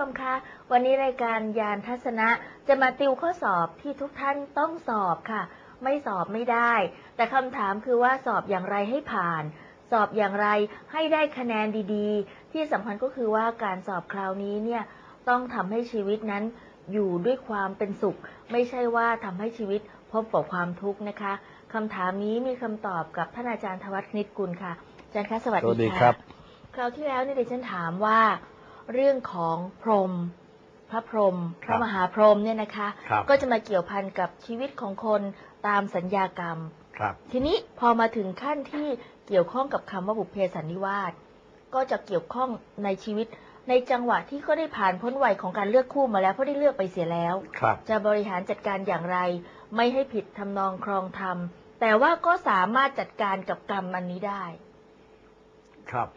วัสดีคุณผู้ชมคะ วันนี้รายการยานทัศนะจะมาติวข้อสอบที่ทุกท่านต้องสอบค่ะ ไม่สอบไม่ได้ แต่คำถามคือว่าสอบอย่างไรให้ผ่าน สอบอย่างไรให้ได้คะแนนดีๆ ที่สำคัญก็คือว่าการสอบคราวนี้เนี่ยต้องทำให้ชีวิตนั้นอยู่ด้วยความเป็นสุข ไม่ใช่ว่าทำให้ชีวิตพบกับความทุกข์นะคะคำถามนี้มีคำตอบกับท่านอาจารย์ธวัฒนิตกุลค่ะอาจารย์คะสวัสสวัสดีดีค่ะครับคราวที่แล้วเนี่ยดิฉันถามว่า เรื่องของพรหมพระพรหมพครัระบมหาพรหมเนี่ยนะคะ ครับก็จะมาเกี่ยวพันกับชีวิตของคนตามสัญญากรรม ครับทีนี้พอมาถึงขั้นที่เกี่ยวข้องกับคำว่าบุพเพสันนิวาสก็จะเกี่ยวข้องในชีวิต ในจังหวะที่ก็ได้ผ่านพ้นวัยของการเลือกคู่มาแล้วเพราะได้เลือกไปเสียแล้ว ครับ จะบริหารจัดการอย่างไร ไม่ให้ผิดทำนองครองธรรม แต่ว่าก็สามารถจัดการกับกรรมอันนี้ได้ ครับ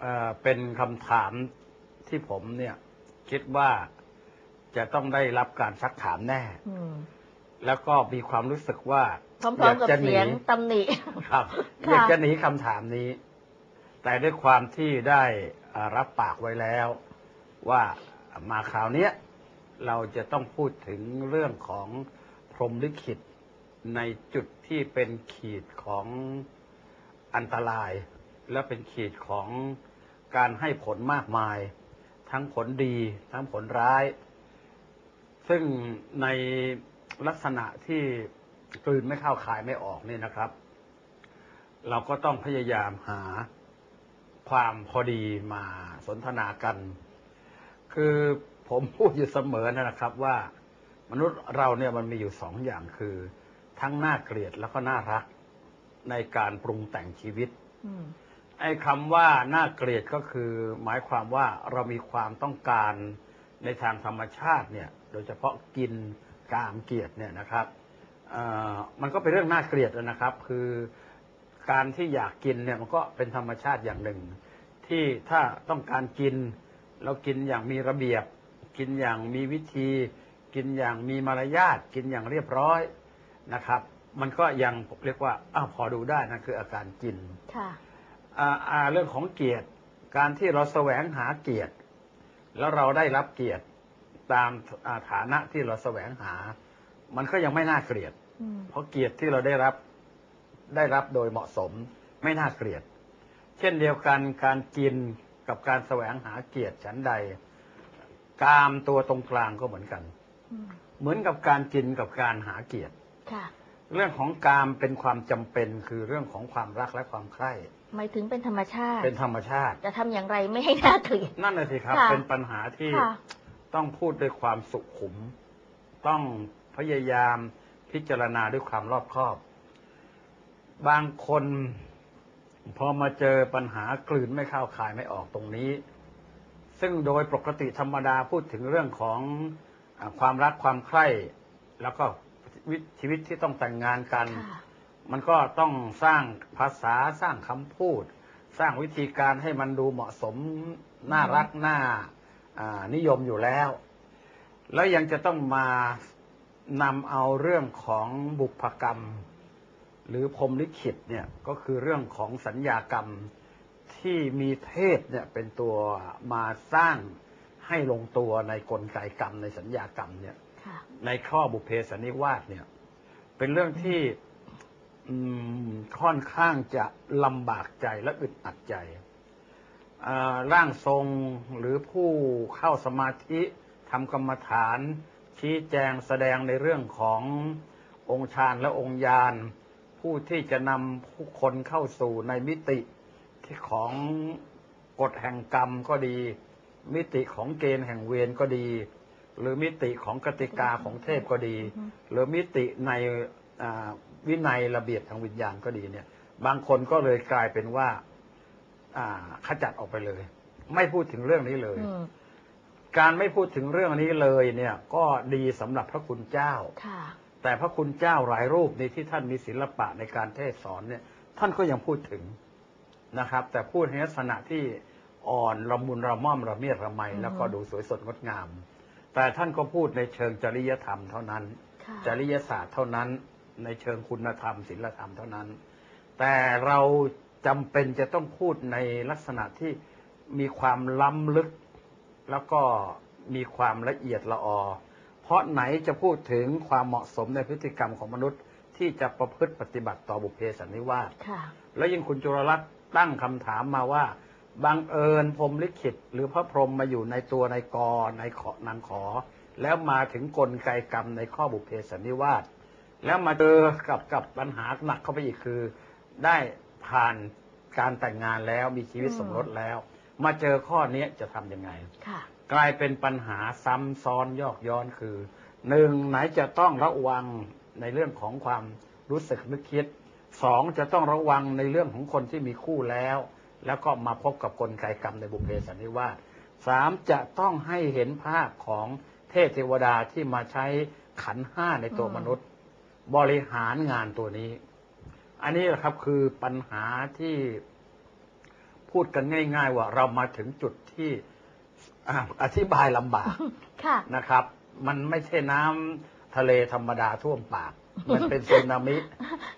เอ่อเป็นคำถาม ที่ผมเนี่ย คิดว่าจะต้องได้รับการซักถามแน่อืมแล้วก็มีความรู้สึกว่าพร้อมๆกับจะหเสีนียงตำหนิครับค่ะอยากจะหนีคำถามนี้ แต่ด้วยความที่ได้อ่ารับปากไว้แล้ว ว่ามาคราวเนี้ยเราจะต้องพูดถึงเรื่องของพรหมลิขิตในจุดที่เป็นขีดของอันตราย และเป็นขีดของการให้ผลมากมาย ทั้งผลดี ทั้งผลร้าย ซึ่งในลักษณะที่กลืนไม่เข้าคายไม่ออกนี่นะครับ เราก็ต้องพยายามหาความพอดีมาสนทนากัน คือผมพูดอยู่เสมอนะครับว่า มนุษย์เราเนี่ยมันมีอยู่สองอย่างคือ ทั้งน่าเกลียดแล้วก็น่ารักในการปรุงแต่งชีวิตอื ไอ้คำว่าน่าเกลียดก็คือหมายความว่าเรามีความต้องการในทางธรรมชาติเนี่ย โดยเฉพาะกินกามเกลียดเนี่ยนะครับอ่อมันก็เป็นเรื่องน่าเกลียดนะครับ คือการที่อยากกินเนี่ยมันก็เป็นธรรมชาติอย่างหนึ่ง ที่ถ้าต้องการกินเรากินอย่างมีระเบียบ กินอย่างมีวิธี กินอย่างมีมารยาทกินอย่างเรียบร้อยนะครับ มันก็ยังเรียกว่าอ้าวพอดูได้นะคืออาการกินค่ะ เรื่องของเกียรติ การที่เราแสวงหาเกียรติ แล้วเราได้รับเกียรติตามอ่าฐานะที่เราแสวงหา มันก็ยังไม่น่าเกลียดอืมเพราะเกียรติที่เราได้รับได้รับโดยเหมาะสมไม่น่าเกลียด เช่นเดียวกันการกินกับการแสวงหาเกียรติฉันใด กามตัวตรงกลางก็เหมือนกันอืมเหมือนกับการกินกับการหาเกียรติค่ะเรื่องของกามเป็นความจำเป็นคือเรื่องของความรักและความใคร่ หมายถึงเป็นธรรมชาติ เป็นธรรมชาติ จะทำอย่างไรไม่ให้น่าเกลียด นั่นเลยสิครับ ค่ะ เป็นปัญหาที่ค่ะ ต้องพูดด้วยความสุขุม ต้องพยายามพิจารณาด้วยความรอบคอบ บางคน พอมาเจอปัญหากลืนไม่เข้าคายไม่ออกตรงนี้ ซึ่งโดยปกติธรรมดาพูดถึงเรื่องของอาความรักความใคร่แล้วก็วิชีวิตที่ต้องแต่งงานกัน ค่ะ มันก็ต้องสร้างภาษาสร้างคำพูด สร้างวิธีการให้มันดูเหมาะสมน่ารักน่าอ่านิยมอยู่แล้ว แล้วยังจะต้องมานำเอาเรื่องของบุพกรรม หรือพรหมลิขิตเนี่ยก็คือเรื่องของสัญญากรรมที่มีเทพเนี่ยเป็นตัวมาสร้างให้ลงตัวในกลไกกรรมในสัญญากรรมเนี่ยค่ะในข้อบุพเพสันนิวาสเนี่ย เป็นเรื่องที่อืม ค่อนข้างจะลำบากใจและอึดอัดใจร่างทรงหรือผู้เข้าสมาธิทำกรรมฐาน ชี้แจงแสดงในเรื่องขององค์ฌานและองค์ญาณผู้ที่จะนำผู้คนเข้าสู่ในมิติที่ของกฎแห่งกรรมก็ดี มิติของเกณฑ์แห่งเวรก็ดี หรือมิติของกติกาของเทพก็ดี หรือมิติใน วินัยระเบียบทางวิญญาณก็ดีเนี่ย บางคนก็เลยกลายเป็นว่า อ่าขจัดออกไปเลย ไม่พูดถึงเรื่องนี้เลยอืมการไม่พูดถึงเรื่องนี้เลยเนี่ย ก็ดีสำหรับพระคุณเจ้าค่ะแต่พระคุณเจ้าหลายรูปในที่ท่านมีศิลปะในการเทศสอนเนี่ย ท่านก็ยังพูดถึงนะครับ แต่พูดในลักษณะที่อ่อนละมุนระม่อมระเมียดระไมอือฮึแล้วก็ดูสวยสดงดงาม แต่ท่านก็พูดในเชิงจริยธรรมเท่านั้นค่ะจริยศาสตร์เท่านั้น ในเชิงคุณธรรมศีลธรรมเท่านั้น แต่เราจำเป็นจะต้องพูดในลักษณะที่มีความล้ำลึก แล้วก็มีความละเอียดละออ เพราะไหนจะพูดถึงความเหมาะสมในพฤติกรรมของมนุษย์ ที่จะประพฤติปฏิบัติต่อบุพเพสันนิวาสค่ะแล้วยิ่งคุณจุลรัตน์ตั้งคำถามมาว่าบังเอิญพรหมลิขิต หรือพระพรหมมาอยู่ในตัวในกอในขอนางขอ แล้วมาถึงกลไกกรรมในข้อบุพเพสันนิวาส แล้วมาเจอกับกับปัญหาหนักเข้าไปอีกคือ ได้ผ่านการแต่งงานแล้วมีชีวิตอืมสมรสแล้ว มาเจอข้อนี้จะทำยังไงค่ะกลายเป็นปัญหาซ้ำซ้อนยอกย้อนคือหนึ่งไหนจะต้องระวังในเรื่องของความรู้สึกนึกคิดสองจะต้องระวังในเรื่องของคนที่มีคู่แล้ว แล้วก็มาพบกับกลไกกรรมในบุพเพสันนิวาสสามจะต้องให้เห็นภาพของเทพเทวดาที่มาใช้ขันธ์ห้าในตัวอืมมนุษย์ บริหารงานตัวนี้ อันนี้แหละครับคือปัญหาที่พูดกันง่าย ๆ ว่าเรามาถึงจุดที่อ่าอธิบายลำบากค่ะนะครับ มันไม่ใช่น้ำทะเลธรรมดาท่วมปาก มันเป็นสึนามิค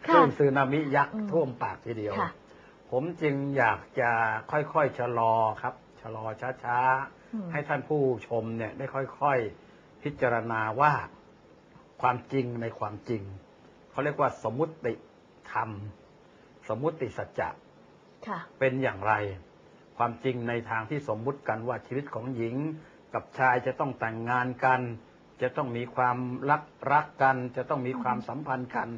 ค่ะลื่นสึนามิยักษ์อืมท่วมปากทีเดียวค่ะผมจึงอยากจะค่อยๆชะลอครับ ชะลอช้าอืมๆให้ท่านผู้ชมเนี่ยได้ค่อยๆ พิจารณาว่า ความจริงในความจริง เขาเรียกว่าสมมุติธรรม สมมุติสัจจะค่ะเป็นอย่างไร ความจริงในทางที่สมมุติกันว่าชีวิตของหญิงกับชายจะต้องแต่งงานกัน จะต้องมีความรักรักกัน จะต้องมีความสัมพันธ์กัน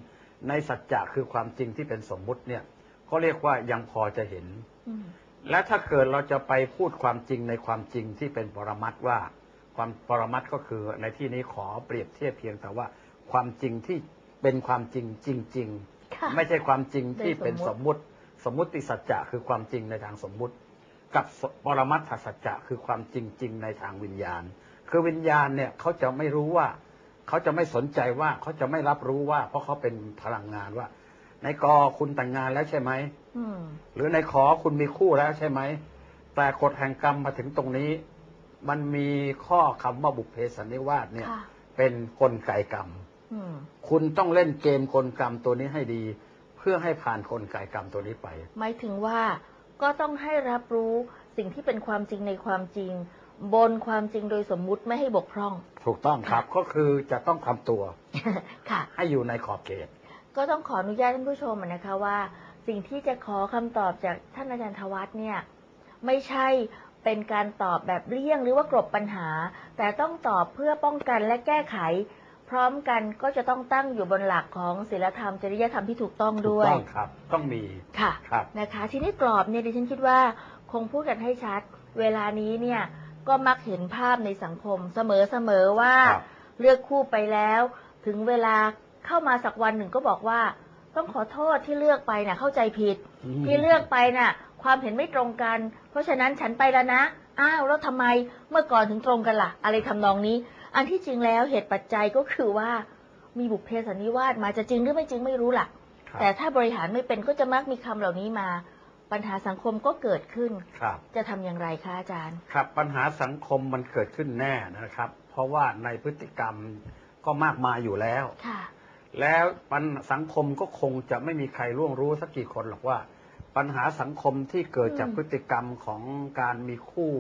ในสัจจะคือความจริงที่เป็นสมมุติเนี่ยก็เรียกว่ายังพอจะเห็นอืมและถ้าเกิดเราจะไปพูดความจริงในความจริงที่เป็นปรมัตถ์ว่า ความปรมัตถ์ก็คือในที่นี้ขอเปรียบเทียบเพียงแต่ว่า ความจริงที่เป็นความจริงจริงค่ะๆไม่ใช่ความจริงที่เป็นเป็นสสมมมุมุติติ สมมุติสัจจะคือความจริงในทางสมมุติ กับปรมัตถสัจจะคือความจริงจริง ๆ ในทางวิญญาณ คือวิญญาณเนี่ยเขาจะไม่รู้ว่าเขาจะไม่สนใจว่าเขาจะไม่รับรู้ว่า เพราะเขาเป็นพลังงานว่า ในกอคุณแต่งงานแล้วใช่ไหมอืมหรือในขอคุณมีคู่แล้วใช่ไหมแต่กฎแห่งกรรมมาถึงตรงนี้ มันมีข้อคำว่าบุพเพสันนิวาสเนี่ย ค่ะ เป็นกลไกกรรม อืม คุณต้องเล่นเกมกลกรรมตัวนี้ให้ดี เพื่อให้ผ่านกลไกกรรมตัวนี้ไป หมายถึงว่าก็ต้องให้รับรู้สิ่งที่เป็นความจริงในความจริง บนความจริงโดยสมมุติไม่ให้บกพร่อง ถูกต้องครับก็คือจะต้องทำตัวค่ะ ให้อยู่ในขอบเขต ก็ต้องขออนุญาตท่านผู้ชมนะคะว่า สิ่งที่จะขอคำตอบจากท่านอาจารย์ทวัฒน์เนี่ย ไม่ใช่ เป็นการตอบแบบเลี่ยงหรือว่ากลบปัญหา แต่ต้องตอบเพื่อป้องกันและแก้ไข พร้อมกันก็จะต้องตั้งอยู่บนหลักของศีลธรรมจริยธรรมที่ถูกต้องถูกด้วยต้องครับ ต้องมีค่ะครับนะคะ ทีนี้กรอบเนี่ยดิฉันคิดว่าคงพูดกันให้ชัด เวลานี้เนี่ยก็มักเห็นภาพในสังคมเสมอๆว่าครับเลือกคู่ไปแล้ว ถึงเวลาเข้ามาสักวันหนึ่งก็บอกว่า ต้องขอโทษที่เลือกไปน่ะเข้าใจผิด ที่เลือกไปน่ะ ความเห็นไม่ตรงกัน เพราะฉะนั้นฉันไปแล้วนะ อ้าวแล้วทำไมเมื่อก่อนถึงตรงกันล่ะ อะไรทำนองนี้ อันที่จริงแล้วเหตุปัจจัยก็คือว่ามีบุพเพสันนิวาสมาจะจริงหรือไม่จริงไม่รู้ล่ะครับแต่ถ้าบริหารไม่เป็นก็จะมักมีคำเหล่านี้มา ปัญหาสังคมก็เกิดขึ้นครับจะทำอย่างไรคะอาจารย์ ครับ ปัญหาสังคมมันเกิดขึ้นแน่นะครับ เพราะว่าในพฤติกรรมก็มากมายอยู่แล้วค่ะแล้วปัญสังคมก็คงจะไม่มีใครร่วงรู้สักกี่คนหรอกว่า ปัญหาสังคมที่เกิดจากอืมพฤติกรรมของการมีคู่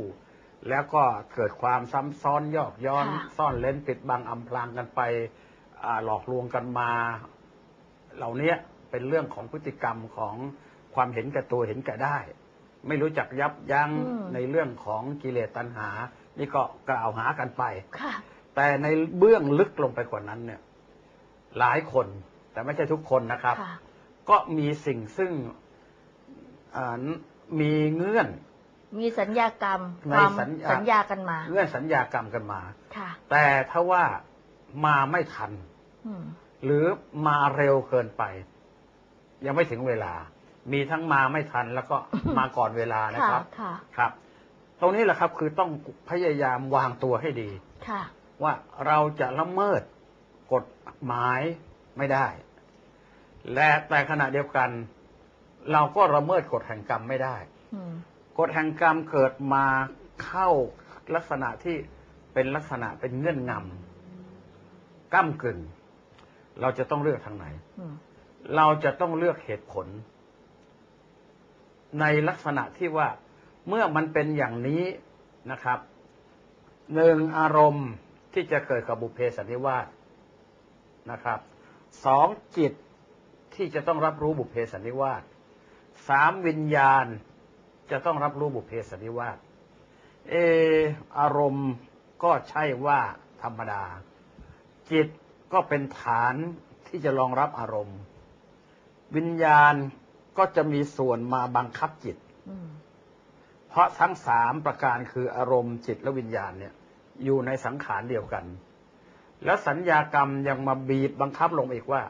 แล้วก็เกิดความซ้ำซ้อนยอกย้อนค่ะซ่อนเล้นปิดบังอำพรางกันไปอาหลอกลวงกันมา เหล่านี้เป็นเรื่องของพฤติกรรมของความเห็นแก่ตัวเห็นแก่ได้ ไม่รู้จักยับยั้งอืมในเรื่องของกิเลสตัณหา นี่ก็กล่าวหากันไปค่ะแต่ในเบื้องลึกลงไปกว่านั้นเนี่ย หลายคนแต่ไม่ใช่ทุกคนนะครับค่ะก็มีสิ่งซึ่งอ่า มีเงื่อน มีสัญญากรรมในความสัญญาสัญญากันมา เงื่อนสัญญากรรมกันมาค่ะแต่ถ้าว่ามาไม่ทันอืมหรือมาเร็วเกินไป ยังไม่ถึงเวลา มีทั้งมาไม่ทันแล้วก็มาก่อนเวลานะค่ะครับค่ะครับ ตรงนี้แหละครับคือต้องพยายามวางตัวให้ดีค่ะว่าเราจะละเมิดกฎหมายไม่ได้ และแต่ขณะเดียวกัน เราก็ละเมิดกฎแห่งกรรมไม่ได้อืมกฎแห่งกรรมเกิดมาเข้าลักษณะที่เป็นลักษณะเป็นเงื่อนงำก้ากึ่งเราจะต้องเลือกทางไหนอืมเราจะต้องเลือกเหตุผล ในลักษณะที่ว่าเมื่อมันเป็นอย่างนี้นะครับหนึ่งอารมณ์ที่จะเกิดกับบุพเพสันนิวาสนะครับสองจิตที่จะต้องรับรู้บุพเพสันนิวาส สามวิญญาณ จะต้องรับรู้บุพเพสันนิวาสเอออารมณ์ก็ใช่ว่าธรรมดา จิตก็เป็นฐานที่จะรองรับอารมณ์ วิญญาณก็จะมีส่วนมาบังคับจิต เพราะทั้งสามประการคืออารมณ์จิตและวิญญาณเนี่ย อยู่ในสังขารเดียวกัน แล้วสัญญากรรมยังมาบีบบังคับลงอีกว่า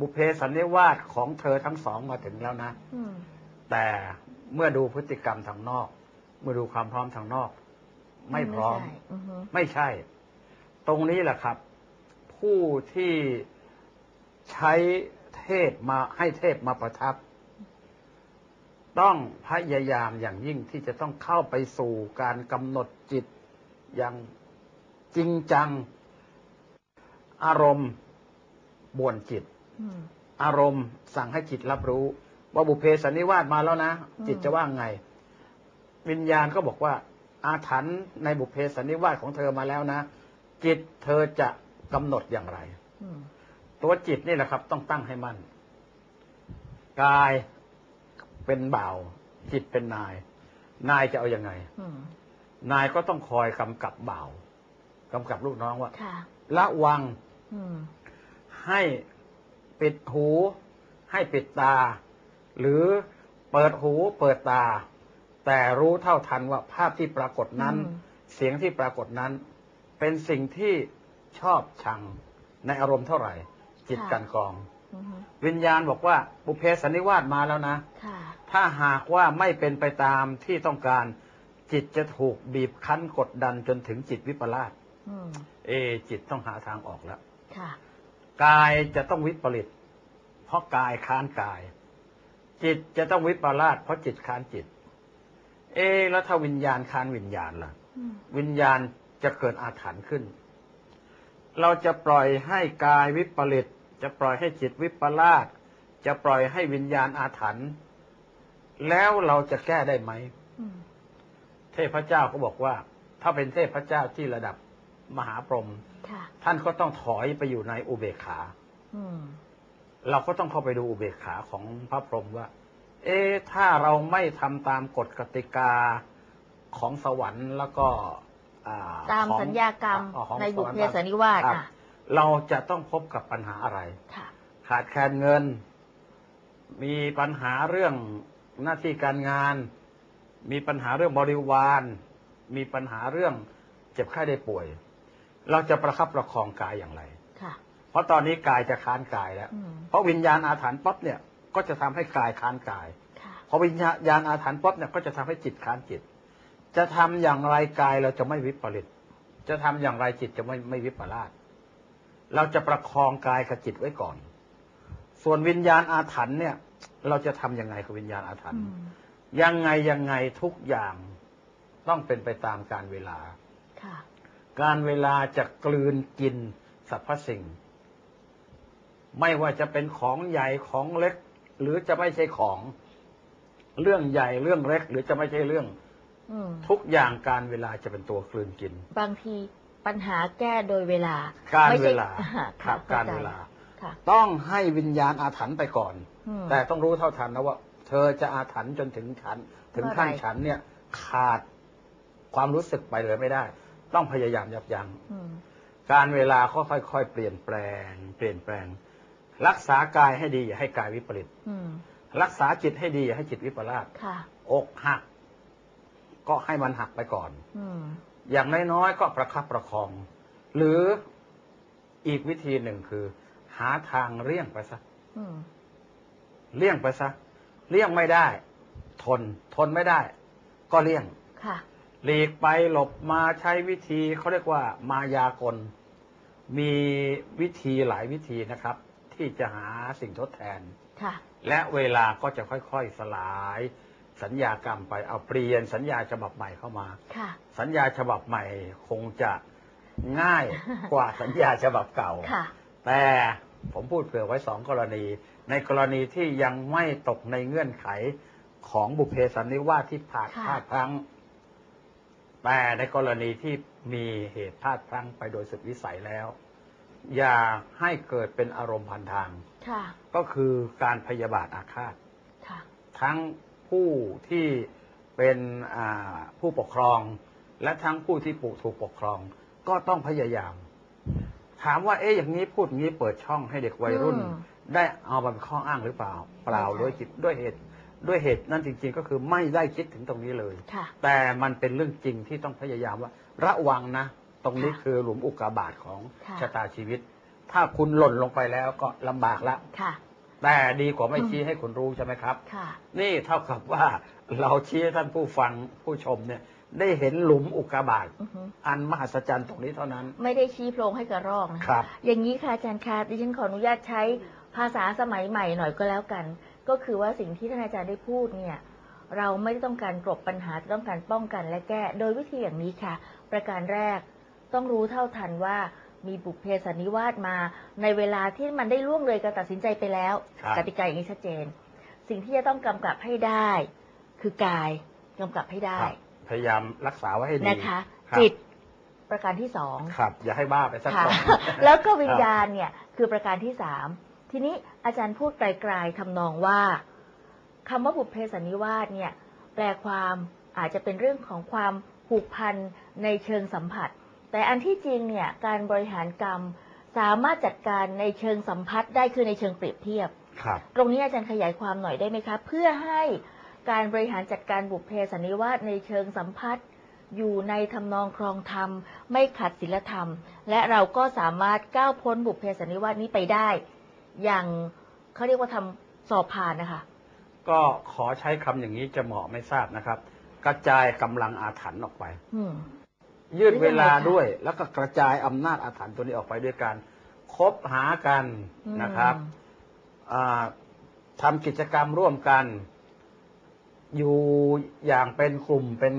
บุเพสันนิวาสของเธอทั้งสองมาถึงแล้วนะ แต่เมื่อดูพฤติกรรมทางนอก เมื่อดูความพร้อมทางนอก ไม่พร้อมใช่อือฮึไม่ใช่ ตรงนี้แหละครับ ผู้ที่ใช้เทพมาให้เทพมาประทับ ต้องพยายามอย่างยิ่งที่จะต้องเข้าไปสู่การกำหนดจิตอย่างจริงจัง อารมณ์บ่วนจิตอืมอารมณ์สั่งให้จิตรับรู้ ว่าบุพเพสันนิวาสมาแล้วนะอืมจิตจะว่าไง วิญญาณก็บอกว่า อาถรรพ์ในบุพเพสันนิวาสของเธอมาแล้วนะ จิตเธอจะกำหนดอย่างไรอืมตัวจิตนี่แหละครับ ต้องตั้งให้มั่นกายเป็นบ่าว จิตเป็นนาย นายจะเอาอยัางไงอืมนายก็ต้องคอยกำกับบ่าวกำกับลูกน้องว่าค่ะระวังอืมให้ปิดหู ให้ปิดตา หรือเปิดหูเปิดตา แต่รู้เท่าทันว่าภาพที่ปรากฏนั้นอืมเสียงที่ปรากฏนั้น เป็นสิ่งที่ชอบชังในอารมณ์เท่าไหร่ จิตกลันกรองอือฮึวิญญาณบอกว่าบุพเพสันนิวาสมาแล้วนะค่ะถ้าหากว่าไม่เป็นไปตามที่ต้องการจิตจะถูกบีบคั้นกดดันจนถึงจิตวิปลาสอืมเอ จิตต้องหาทางออกแล้วค่ะกายจะต้องวิปริต เพราะกายค้านกาย จิตจะต้องวิปลาสเพราะจิตค้านจิต เอะแล้วถ้าวิญญาณค้านวิญญาณล่ะอืมวิญญาณจะเกิดอาถรรพ์ขึ้น เราจะปล่อยให้กายวิปริตจะปล่อยให้จิตวิปลาสจะปล่อยให้วิญญาณอาถรรพ์แล้วเราจะแก้ได้ไหมอืมเทพเจ้าก็บอกว่า ถ้าเป็นเทพเจ้าที่ระดับมหาพรหมค่ะท่านก็ต้องถอยไปอยู่ในอุเบกขาอืม เราก็ต้องเข้าไปดูอุเบกขาของพระพรหมว่า เอ๊ะถ้าเราไม่ทำตามกฎกติกาของสวรรค์แล้วก็อ่ตามของสัญญากรรมอ่าของในบุพเพสวรรค์สันนิวาสครับอะเราจะต้องพบกับปัญหาอะไรค่ะขาดแคลนเงิน มีปัญหาเรื่องหน้าที่การงาน มีปัญหาเรื่องบริวาร มีปัญหาเรื่องเจ็บไข้ได้ป่วย เราจะประคับประคองกายอย่างไรค่ะ เพราะตอนนี้กายจะค้านกายแล้วอืมเพราะวิญญาณอาถรรพ์ป๊อบเนี่ยก็จะทำให้กายค้านกายค่ะพอวิญญาณอาถรรพ์ป๊อบเนี่ยก็จะทำให้จิตค้านจิต จะทำอย่างไรกายเราจะไม่วิปริต จะทำอย่างไรจิตจะไม่ไม่วิปลาสเราจะประคองกายกับจิตไว้ก่อน ส่วนวิญญาณอาถรรพ์เนี่ย เราจะทำยังไงกับวิญญาณอาถรรอืพ์มยังไงยังไงทุกอย่างต้องเป็นไปตามการเวลาค่ะการเวลาจะกลืนกินสรรพสิ่ง ไม่ว่าจะเป็นของใหญ่ของเล็ก หรือจะไม่ใช่ของ เรื่องใหญ่เรื่องเล็ก หรือจะไม่ใช่เรื่องอืมทุกอย่างการเวลาจะเป็นตัวกลืนกิน บางทีปัญหาแก้โดยเวลา การไม่เวใช่ลาอ่ครับข้การใจเวลาค่ะต้องให้วิญญาณอาถรรพ์ไปก่อนอืมแต่ต้องรู้เท่าทันนะว่า เธอจะอาถรรพ์จนถึงฉัน ถึงขั้นเมื่อไหร่ฉันเนี่ย ขาดความรู้สึกไปเลยไม่ได้ ต้องพยายามยับยั้งอืมการเวลาก็ค่อยๆเปลี่ยนแปลง เปลี่ยนแปลง รักษากายให้ดีอย่าให้กายวิปริตอืมรักษาจิตให้ดีอย่าให้จิตวิปลาสค่ะอกหัก ก็ให้มันหักไปก่อนอืมอย่างน้อยๆก็ประคับประคอง หรืออีกวิธีหนึ่งคือ หาทางเลี่ยงไปซะอืมเลี่ยงไปซะเลี่ยงไม่ได้ ทน ทนไม่ได้ ก็เลี่ยงค่ะหลีกไปหลบมาใช้วิธีเขาเรียกว่ามายากล มีวิธีหลายวิธีนะครับ ที่จะหาสิ่งทดแทน ค่ะ และเวลาก็จะค่อยๆสลาย สัญญากรรมไปเอาเปลี่ยนสัญญาฉบับใหม่เข้ามา ค่ะ สัญญาฉบับใหม่คงจะง่ายกว่าสัญญาฉบับเก่า ค่ะ แต่ผมพูดเผื่อไว้สองกรณี ในกรณีที่ยังไม่ตกในเงื่อนไขของบุพเพสันนิวาสที่ผ่าดค่ะพลาดพลั้ง แต่ในกรณีที่มีเหตุพลาดพลั้งไปโดยสุดวิสัยแล้ว อย่าให้เกิดเป็นอารมณ์พันทาง ค่ะ ก็คือการพยาบาทอาฆาต ค่ะ ทั้งผู้ที่เป็นอ่าผู้ปกครอง และทั้งผู้ที่ถูกปกครอง ก็ต้องพยายาม ถามว่าเอ๊ะอย่างนี้พูดอย่างนี้เปิดช่องให้เด็กวัยรุ่นอืมได้เอามาเป็นข้ออ้างหรือเปล่า เปล่าไม่ใช่ด้วยจิตด้วยเหตุด้วยเหตุนั่นจริง ๆ ก็คือไม่ได้คิดถึงตรงนี้เลยค่ะแต่มันเป็นเรื่องจริงที่ต้องพยายามว่า ระวังนะ ตรงนี้ค่ะคือหลุมอุกกาบาตของค่ะชะตาชีวิต ถ้าคุณหล่นลงไปแล้วก็ลำบากละค่ะ แต่ดีกว่าไม่อืมชี้ให้คุณรู้ใช่ไหมครับค่ะ นี่เท่ากับว่าเราชี้ให้ท่านผู้ฟังผู้ชมเนี่ย ได้เห็นหลุมอุกกาบาตอือฮึ อันมหัศจรรย์ตรงนี้เท่านั้นไม่ได้ชี้โพรงให้กระรอกนะะครับ อย่างนี้ค่ะอาจารย์คะดิฉันขออนุญาตใช้ภาษาสมัยใหม่หน่อยก็แล้วกัน ก็คือว่าสิ่งที่ท่านอาจารย์ได้พูดเนี่ย เราไม่ได้ต้องการกลบปัญหาแต่ต้องการป้องกันและแก้ โดยวิธีอย่างนี้ค่ะ ประการแรก ต้องรู้เท่าทันว่ามีบุพเพสันนิวาสมา ในเวลาที่มันได้ล่วงเลยการตัดสินใจไปแล้วครับกติกาอย่างนี้ชัดเจน สิ่งที่จะต้องกำกับให้ได้ คือกายกำกับให้ได้ครับพยายามรักษาไว้ให้ดีนะคะครับจิตประการที่สองครับ อย่าให้บ้าไปสักค่ะคนแล้วก็วิญญาณเนี่ยคือประการที่สามทีนี้อาจารย์พูดไกลๆทำนองว่าคำว่าบุพเพสันนิวาสเนี่ย แปลความอาจจะเป็นเรื่องของความผูกพันในเชิงสัมผัส แต่อันที่จริงเนี่ยการบริหารกรรมสามารถจัดการในเชิงสัมผัสได้คือในเชิงเปรียบเทียบ ครับ ตรงนี้อาจารย์ขยายความหน่อยได้ไหมคะ เพื่อให้การบริหารจัดการบุพเพสันนิวาสในเชิงสัมพัทธ์อยู่ในทำนองครองธรรม ไม่ขัดศีลธรรม และเราก็สามารถก้าวพ้นบุพเพสันนิวาสนี้ไปได้ อย่างเขาเรียกว่าทำสอบผ่านนะคะ ก็ขอใช้คำอย่างนี้จะเหมาะไม่ทราบนะครับ กระจายกำลังอาถรรพ์ออกไปอืม ยืดเวลาหรือยังไงคะด้วย แล้วก็กระจายอำนาจอาถรรพ์ตัวนี้ออกไปด้วยการคบหากันนะครับอ่าทำกิจกรรมร่วมกัน อยู่อย่างเป็นกลุ่มเป็น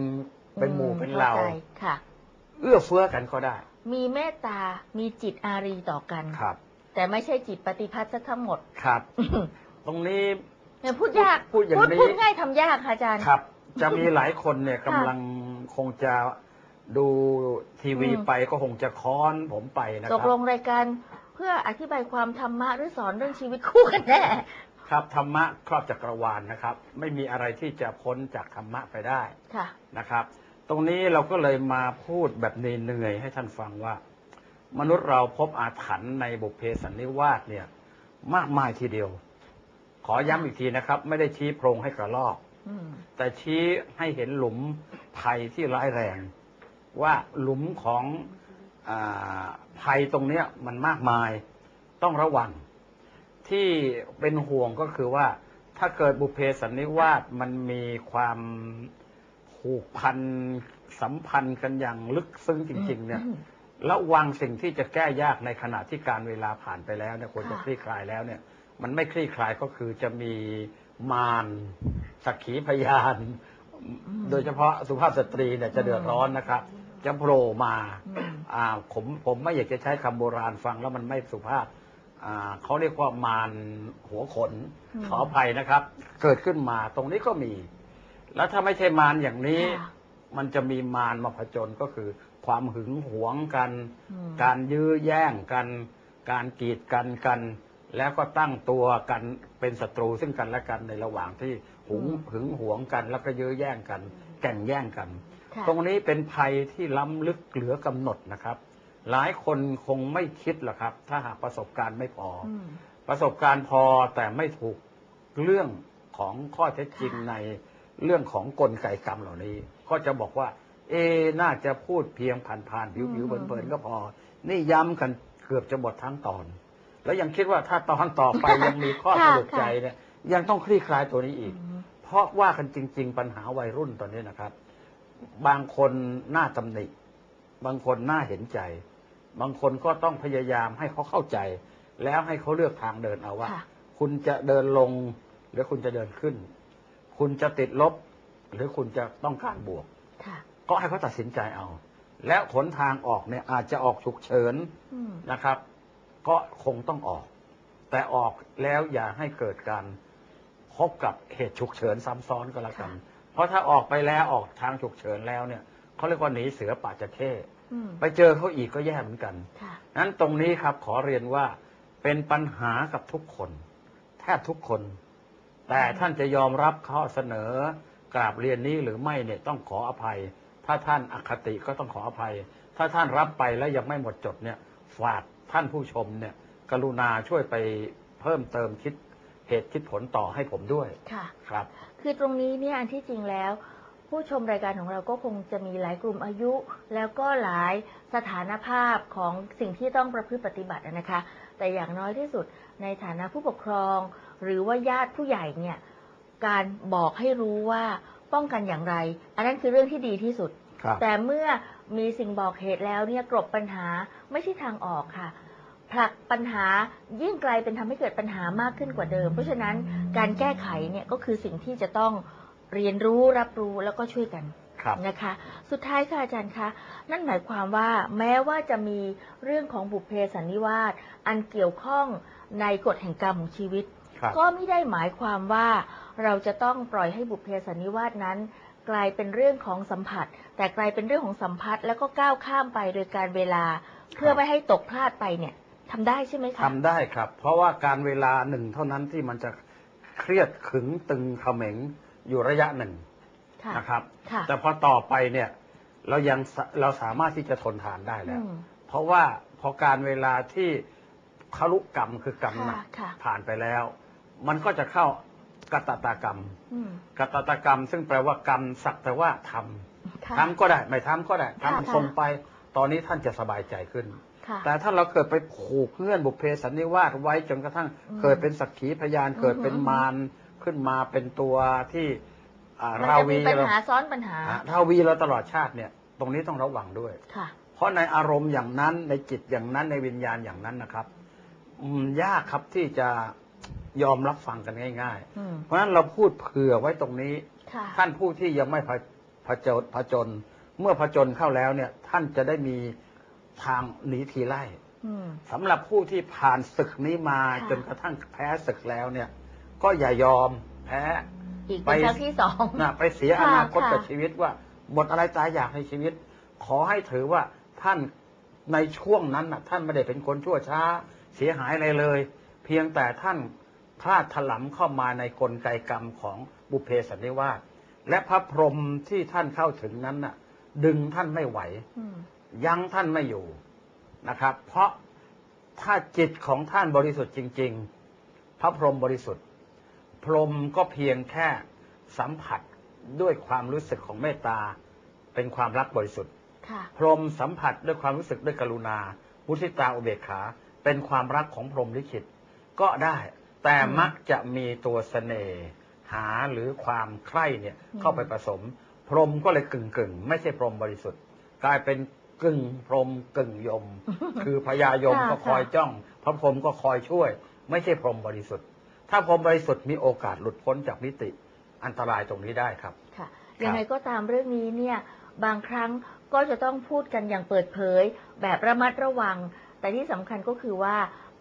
เป็นหมู่เป็นเราข้ใจค่ะเอื้อเฟื้อกันก็ได้ มีเมตตา มีจิตอารีต่อกันครับ แต่ไม่ใช่จิตปฏิพัทธ์ซะทั้งหมดครับ ตรงนี้เนี่ยพูดยากพูดอย่างนี้พูดง่ายทำยากค่ะอาจารย์ครับ จะมีหลายคนเนี่ยกำลังคงจะ ดูทีวีอืมไปก็คงจะค้อนผมไปนะตคกรับลงรายการเพื่ออธิบายความธรรมะหรือสอนเรื่องชีวิตคู่กันแน่ครับธรรมะครอบจักรวาลนะครับ ไม่มีอะไรที่จะพ้นจากธรรมะไปได้ค่ะ นะครับ ตรงนี้เราก็เลยมาพูดแบบเหนื่อยๆให้ท่านฟังว่า มนุษย์เราพบอาถรรพ์ในบุพเพสันนิวาสเนี่ย มากมายทีเดียว ขอย้ำอีกทีนะครับ ไม่ได้ชี้โพรงให้กระลอก อืมแต่ชี้ให้เห็นหลุมภัยที่ร้ายแรง ว่าหลุมของอาภัยตรงเนี้ยมันมากมายต้องระวัง ที่เป็นห่วงก็คือว่าถ้าเกิดบุพเพสันนิวาสมันมีความผูกพันสัมพันธ์กันอย่างลึกซึ้งจริง ๆ เนี่ยอืมระวังสิ่งที่จะแก้ยากในขณะที่การเวลาผ่านไปแล้วเนี่ยควรจะค่ะคลี่คลายแล้วเนี่ย มันไม่คลี่คลายก็คือจะมีมารสักขีพยาน โดยเฉพาะสุภาพสตรีเนี่ยจะเดือดร้อนนะครับ จะโผล่มาอืมอ่าผมผมไม่อยากจะใช้คำโบราณฟังแล้วมันไม่สุภาพอ่าเขาเรียกว่ามารหัวขนอืมขออภัยนะครับ เกิดขึ้นมาตรงนี้ก็มี แล้วถ้าไม่ใช่มารอย่างนี้ค่ะมันจะมีมารมาผจญก็คือ ความหึงหวงกันอืมการยื้อแย่งกัน การกีดกันกัน แล้วก็ตั้งตัวกันเป็นศัตรูซึ่งกันและกันในระหว่างที่หึงอืมหึงหวงกัน แล้วก็ยื้อแย่งกัน แก่งแย่งกันค่ะ ตรงนี้เป็นภัยที่ล้ำลึกเหลือกำหนดนะครับ หลายคนคงไม่คิดหรอกครับ ถ้าหากประสบการณ์ไม่พอออืมประสบการณ์พอแต่ไม่ถูกเรื่องของข้อเท็จจริงค่ะในเรื่องของกลไกกรรมเหล่านี้ ก็จะบอกว่า เอะน่าจะพูดเพียงผ่านๆผิวๆเผินๆก็พอ นี่ย้ำกันเกือบจะหมดทั้งตอน แล้วยังคิดว่าถ้าตอนต่อไปยังมีข้อสค่ะรุปใจเนี่ยยังต้องคลี่คลายตัวนี้อีกอืมเพราะว่ากันจริง ๆ ปัญหาวัยรุ่นตอนนี้นะครับ บางคนน่าตำหนิ บางคนน่าเห็นใจ บางคนก็ต้องพยายามให้เขาเข้าใจ แล้วให้เขาเลือกทางเดินเอาว่าค่ะคุณจะเดินลง หรือคุณจะเดินขึ้น คุณจะติดลบ หรือคุณจะต้องการบวกค่ะก็ให้เขาตัดสินใจเอา แล้วหนทางออกเนี่ยอาจจะออกฉุกเฉินอืมนะครับ ก็คงต้องออก แต่ออกแล้วอย่าให้เกิดการพบกับเหตุฉุกเฉินซ้ำซ้อนก็แล้วกันค่ะ เพราะถ้าออกไปแล้วออกทางฉุกเฉินแล้วเนี่ยเขาเรียกว่าหนีเสือป่าจะเข้อืมไปเจอเขาอีกก็แย่เหมือนกันค่ะนั้นตรงนี้ครับขอเรียนว่าเป็นปัญหากับทุกคน แทบทุกคน แต่ท่านจะยอมรับข้อเสนอกราบเรียนนี้หรือไม่เนี่ยต้องขออภัย ถ้าท่านอคติก็ต้องขออภัย ถ้าท่านรับไปแล้วยังไม่หมดจดเนี่ย ฝากท่านผู้ชมเนี่ย กรุณาช่วยไปเพิ่มเติมคิด เหตุคิดผลต่อให้ผมด้วยค่ะ ครับ คือตรงนี้เนี่ยอันที่จริงแล้ว ผู้ชมรายการของเราก็คงจะมีหลายกลุ่มอายุ แล้วก็หลายสถานภาพของสิ่งที่ต้องประพฤติปฏิบัตินะคะ แต่อย่างน้อยที่สุดในฐานะผู้ปกครอง หรือว่าญาติผู้ใหญ่เนี่ยการบอกให้รู้ว่าป้องกันอย่างไร อันนั้นคือเรื่องที่ดีที่สุด ครับ แต่เมื่อมีสิ่งบอกเหตุแล้วเนี่ยกลบปัญหาไม่ใช่ทางออกค่ะ ผลักปัญหายิ่งไกลเป็นทำให้เกิดปัญหามากขึ้นกว่าเดิม เพราะฉะนั้นการแก้ไขเนี่ยก็คือสิ่งที่จะต้องเรียนรู้รับรู้แล้วก็ช่วยกันครับนะคะ สุดท้ายค่ะอาจารย์คะนั่นหมายความว่าแม้ว่าจะมีเรื่องของบุพเพสันนิวาสอันเกี่ยวข้องในกฎแห่งกรรมของชีวิตครับก็ไม่ได้หมายความว่าเราจะต้องปล่อยให้บุพเพสันนิวาสนั้น กลายเป็นเรื่องของสัมผัส แต่กลายเป็นเรื่องของสัมพัทธ์แล้วก็ก้าวข้ามไปโดยการเวลาเพื่อไม่ให้ตกพลาดไปเนี่ย ทำได้ใช่ไหมคะ ทำได้ครับ เพราะว่าการเวลาหนึ่งเท่านั้นที่มันจะเครียดขึงตึงเขม็งอยู่ระยะหนึ่งค่ะนะครับ ค่ะแต่พอต่อไปเนี่ยเรายังสเราสามารถที่จะทนทานได้แล้ว อืม เพราะว่าพอการเวลาที่คารุกรรมคือกรรมหนักค่ะค่ะ ผ่านไปแล้ว มันก็จะเข้ากตตากรรม อืมกตตกรรม ซึ่งแปลว่ากรรมสักแต่ว่าทำค่ะ ทำก็ได้ ไม่ทำก็ได้ค่ะ ทำส่งไป ตอนนี้ท่านจะสบายใจขึ้นค่ะ แต่ถ้าเราเกิดไปผูกเงื่อนบุพเพสันนิวาสไว้จนกระทั่งอืมเกิดเป็นสักขีพยานอืมเกิดเป็นมารขึ้นมาเป็นตัวที่อ่ามันราจะมีวีปัญเราหาซ้อนปัญหาอะราวีเราตลอดชาติเนี่ย ตรงนี้ต้องระวังด้วยค่ะ เพราะในอารมณ์อย่างนั้นในจิตอย่างนั้นในวิญญาณอย่างนั้นนะครับอืมยากครับที่จะยอมรับฟังกันง่ายอืมๆเพราะฉะนั้นเราพูดเผื่อไว้ตรงนี้ค่ะท่านผู้ที่ยังไม่ผผจญผจญเมื่อผจญเข้าแล้วเนี่ย ท่านจะได้มี ทางหนีทีไล่อืมสำหรับผู้ที่ผ่านศึกนี้มาค่ะจนกระทั่งแพ้ศึกแล้วเนี่ย ก็อย่ายอมแพ้อีกเป็นไปครั้งที่สองนะไปเสียอค่ะนาคตค่ะกับชีวิตว่าหมดอะไรตายอยากในชีวิต ขอให้ถือว่าท่านในช่วงนั้นนะท่านไม่ได้เป็นคนชั่วช้า เสียหายอะไรเลย เพียงแต่ท่านพลาดถลำเข้ามาในกลไกกรรมของบุพเพสันนิวาสและพระพรหมที่ท่านเข้าถึงนั้นน่ะ ดึงท่านไม่ไหวอืม ยั้งท่านไม่อยู่นะครับ เพราะถ้าจิตของท่านบริสุทธิ์จริง ๆ พระพรหมบริสุทธิ์ พรหมก็เพียงแค่สัมผัสด้วยความรู้สึกของเมตตาเป็นความรักบริสุทธิ์ค่ะพรหมสัมผัสด้วยความรู้สึกด้วยกรุณามุทิตาอุเบกขา เป็นความรักของพรหมลิขิตก็ได้แต่อืมมักจะมีตัวเสน่ห์หาหรือความใคร่เนี่ยอืมเข้าไปผสม พรหมก็เลยกึ่งกึ่งๆไม่ใช่พรหมบริสุทธิ์ กลายเป็น กึ่งพรหมกึ่งยม คือพญายมค่ะก็คอยค่ะ จ้อง พระพรหมก็คอยช่วย ไม่ใช่พรหมบริสุทธิ์ ถ้าพรหมบริสุทธิ์มีโอกาสหลุดพ้นจากมิติอันตรายตรงนี้ได้ครับ ค่ะยังไงก็ตามเรื่องนี้เนี่ยบางครั้งก็จะต้องพูดกันอย่างเปิดเผย แบบระมัดระวัง แต่ที่สำคัญก็คือว่า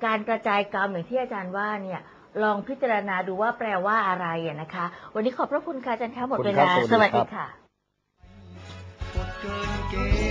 การกระจายกรรมอย่างที่อาจารย์ว่าเนี่ยลองพิจารณาดูว่าแปลว่าอะไรอะนะคะ วันนี้ขอบพระคุณค่ะอาจารย์คะหมดเวลาขอบคุณครับสวัสสวัสดีดีครับ ค่ะกฎเกินเกณฑ์